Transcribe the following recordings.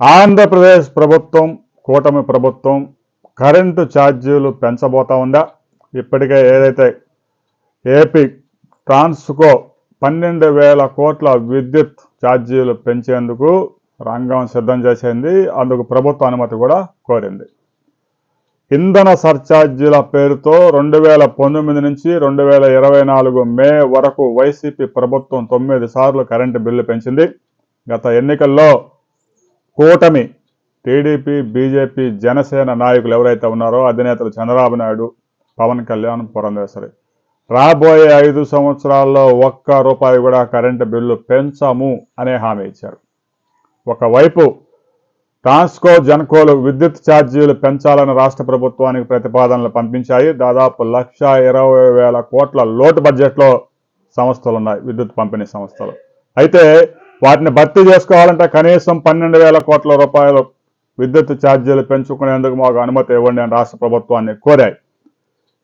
ఆంధ్రప్రదేశ్ ప్రభుత్వం కూటమి ప్రభుత్వం కరెంటు ఛార్జీలు పెంచబోతా ఉందా? ఇప్పటికే ఏదైతే ఏపీ ట్రాన్స్కో పన్నెండు వేల కోట్ల విద్యుత్ ఛార్జీలు పెంచేందుకు రంగం సిద్ధం చేసింది. అందుకు ప్రభుత్వ అనుమతి కూడా కోరింది. ఇంధన సర్ఛార్జీల పేరుతో రెండు వేల పంతొమ్మిది నుంచి రెండు వేల ఇరవై నాలుగు మే వరకు వైసీపీ ప్రభుత్వం తొమ్మిది సార్లు కరెంటు బిల్లు పెంచింది. గత ఎన్నికల్లో కూటమి టీడీపీ బీజేపీ జనసేన నాయకులు ఎవరైతే ఉన్నారో అధినేతలు చంద్రబాబు నాయుడు పవన్ కళ్యాణ్ పురంధేశ్వరి. రాబోయే ఐదు సంవత్సరాల్లో ఒక్క రూపాయి కూడా కరెంటు బిల్లు పెంచము అనే హామీ ఇచ్చారు. ఒకవైపు ట్రాన్స్కో జన్కోలు విద్యుత్ ఛార్జీలు పెంచాలని రాష్ట్ర ప్రభుత్వానికి ప్రతిపాదనలు పంపించాయి. దాదాపు లక్ష ఇరవై వేల కోట్ల లోటు బడ్జెట్లో సంస్థలు ఉన్నాయి విద్యుత్ పంపిణీ సంస్థలు. అయితే వాటిని భర్తీ చేసుకోవాలంటే కనీసం పన్నెండు వేల కోట్ల రూపాయలు విద్యుత్ ఛార్జీలు పెంచుకునేందుకు మాకు అనుమతి ఇవ్వండి అని రాష్ట్ర ప్రభుత్వాన్ని కోరాయి.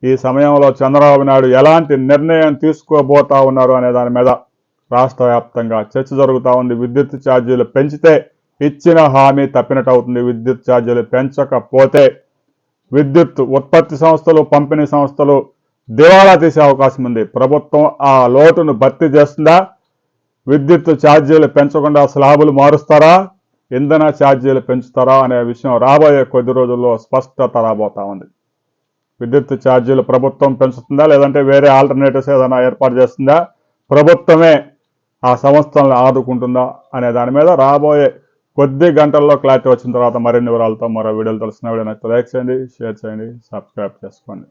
ఈ సమయంలో చంద్రబాబు నాయుడు ఎలాంటి నిర్ణయం తీసుకోబోతా ఉన్నారు అనే దాని మీద రాష్ట్ర వ్యాప్తంగా చర్చ జరుగుతూ ఉంది. విద్యుత్ ఛార్జీలు పెంచితే ఇచ్చిన హామీ తప్పినట్టు అవుతుంది. విద్యుత్ ఛార్జీలు పెంచకపోతే విద్యుత్ ఉత్పత్తి సంస్థలు పంపిణీ సంస్థలు దివాళా తీసే అవకాశం ఉంది. ప్రభుత్వం ఆ లోటును భర్తీ చేస్తుందా? విద్యుత్ ఛార్జీలు పెంచకుండా స్లాబులు మారుస్తారా? ఇంధన ఛార్జీలు పెంచుతారా అనే విషయం రాబోయే కొద్ది రోజుల్లో స్పష్టత రాబోతా ఉంది. విద్యుత్ ఛార్జీలు ప్రభుత్వం పెంచుతుందా? లేదంటే వేరే ఆల్టర్నేటివ్స్ ఏదైనా ఏర్పాటు చేస్తుందా? ప్రభుత్వమే ఆ సంస్థలను ఆదుకుంటుందా అనే దాని మీద రాబోయే కొద్ది గంటల్లో క్లారిటీ వచ్చిన తర్వాత మరిన్ని వివరాలతో మరో వీడియోలు తెలిసిన వీడియో నచ్చితే లైక్ చేయండి షేర్ చేయండి సబ్స్క్రైబ్ చేసుకోండి.